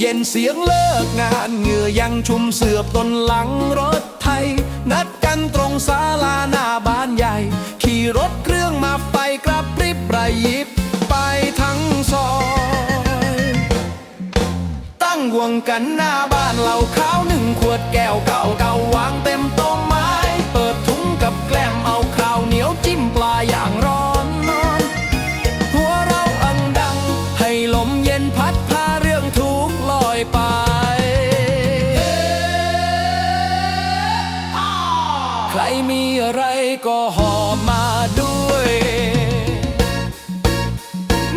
เย็นเสียงเลิกงานเหงื่อยังชุ่มเสือบตนหลังรถไทย นัดกันตรงศาลาหน้าบ้านใหญ่ ขี่รถเครื่องมาไฟกระพริบระยิบไปทั้งซอย ตั้งวงกันหน้าบ้านเหล้าขาวหนึ่งขวดแก้วเก่าเก่าวางเต็มโต๊ ใครมีอะไรก็หอบมาด้วย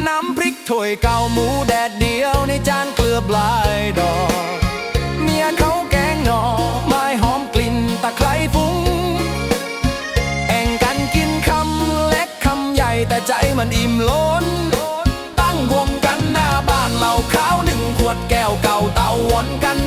น้ำพริกถ้วยเก่าหมูแดดเดียวในจานเกลือบลายดอก เมียเขาแกงหน่อไม้หอมกลิ่นตะไคร้ฟุ้งแอ่งกันกินคำเล็กคำใหญ่แต่ใจมันอิ่มล้น ตั้งวงกันหน้าบ้านเหล้าขาวหนึ่งขวดแก้วเก่าเต่าวนกัน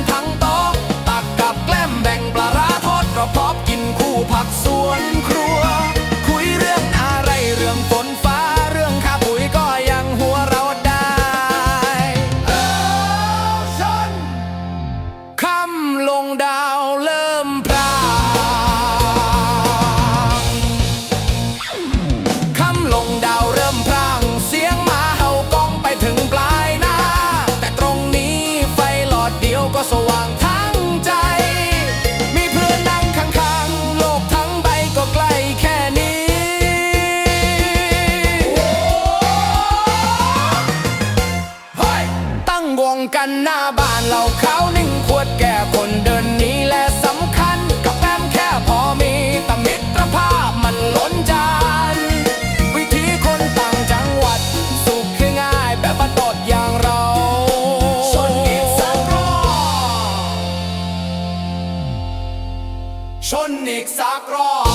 กันหน้าบ้านเราเขาหนึ่งขวดแก่คนเดินนี้และสำคัญกับแอมแค่พอมีแต่มิตรภาพมันล้นจาน วิธีคนต่างจังหวัด สุขคือง่ายแบบบัตดอย่างเราชนอีกสักรอบชนอีกสักรอบ